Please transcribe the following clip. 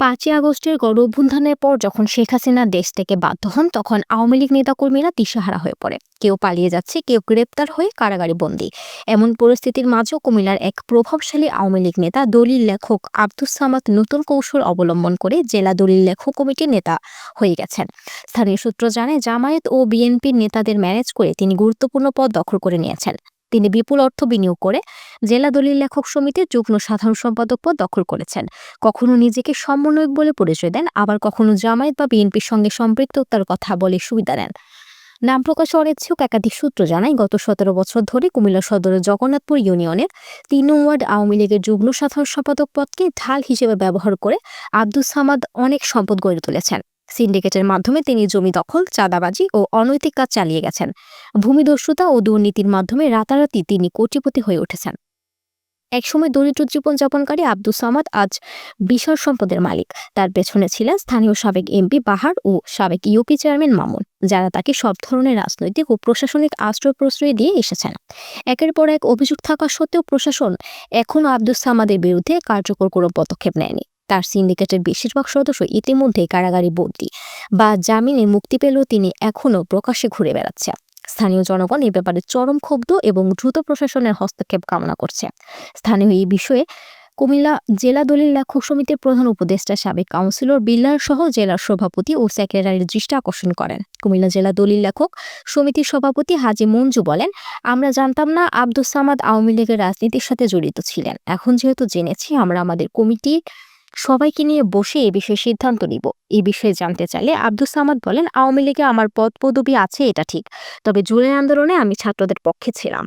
পাঁচই আগস্টের গণ অভ্যুত্থানের পর যখন শেখ হাসিনা দেশ থেকে বাধ্য হন, তখন আওয়ামী লীগ নেতাকর্মীরা দিশাহারা হয়ে পড়ে। কেউ পালিয়ে যাচ্ছে, কেউ গ্রেপ্তার হয়ে কারাগারে বন্দী। এমন পরিস্থিতির মাঝেও কুমিল্লার এক প্রভাবশালী আওয়ামী লীগ নেতা দলিল লেখক আব্দুস সামাদ নতুন কৌশল অবলম্বন করে জেলা দলিল লেখক কমিটির নেতা হয়ে গেছেন। স্থানীয় সূত্র জানায়, জামায়াত ও বিএনপির নেতাদের ম্যানেজ করে তিনি গুরুত্বপূর্ণ পদ দখল করে নিয়েছেন। তিনি বিপুল অর্থ বিনিয়োগ করে জেলা দলিল লেখক সমিতির যুগ্ম সাধারণ সম্পাদক পদ দখল করেছেন। কখনো নিজেকে সমন্বয়ক বলে পরিচয় দেন, আবার কখনো জামায়াত বা বিএনপির সঙ্গে সম্পৃক্ততার কথা বলে সুবিধা নেন নাম প্রকাশ অনিচ্ছুক একাধিক সূত্র জানায়, গত সতেরো বছর ধরে কুমিল্লা সদরের জগন্নাথপুর ইউনিয়নের তিন ওয়ার্ড আওয়ামী লীগের যুগ্ম সাধারণ সম্পাদক পদকে ঢাল হিসেবে ব্যবহার করে আব্দুস সামাদ অনেক সম্পদ গড়ে তুলেছেন। সিন্ডিকেটের মাধ্যমে তিনি জমি দখল, চাঁদাবাজি ও অনৈতিক কাজ চালিয়ে গেছেন। ভূমিদস্যুতা ও দুর্নীতির মাধ্যমে রাতারাতি তিনি কোটিপতি হয়ে উঠেছেন। একসময় দরিদ্র জীবনযাপনকারী আব্দুস সামাদ আজ বিশাল সম্পদের মালিক। তার পেছনে ছিলেন স্থানীয় সাবেক এমপি বাহার ও সাবেক ইউপি চেয়ারম্যান মামুন, যারা তাকে সব ধরনের রাজনৈতিক ও প্রশাসনিক আশ্রয় প্রশ্রয় দিয়ে এসেছেন। একের পর এক অভিযোগ থাকা সত্ত্বেও প্রশাসন এখনও আব্দুস সামাদের বিরুদ্ধে কার্যকর কোনো পদক্ষেপ নেয়নি। তার সিন্ডিকেটের বেশিরভাগ সদস্য ইতিমধ্যেই কারাগারে বন্দী বা জামিনে মুক্তি পেলেও তিনি এখনও প্রকাশ্যে ঘুরে বেড়াচ্ছে। স্থানীয় জনগণ এ ব্যাপারে চরম ক্ষুব্ধ এবং দ্রুত প্রশাসনের হস্তক্ষেপ কামনা করছে। স্থানীয় এই বিষয়ে কুমিল্লা জেলা দলিল লেখক সমিতির প্রধান উপদেষ্টা সাবেক কাউন্সিলর বিল্লার সহ জেলার সভাপতি ও সেক্রেটারির দৃষ্টি আকর্ষণ করেন। কুমিল্লা জেলা দলিল লেখক সমিতির সভাপতি হাজি মঞ্জু বলেন, আমরা জানতাম না আব্দুস সামাদ আওয়ামী লীগের রাজনীতির সাথে জড়িত ছিলেন। এখন যেহেতু জেনেছি, আমরা আমাদের কমিটি সবাইকে নিয়ে বসে এ বিষয়ে সিদ্ধান্ত নিব। এ বিষয়ে জানতে চাইলে আব্দুল সামাদ বলেন, আওয়ামী লীগে আমার পদ পদবি আছে, এটা ঠিক। তবে জুলাই আন্দোলনে আমি ছাত্রদের পক্ষে ছিলাম।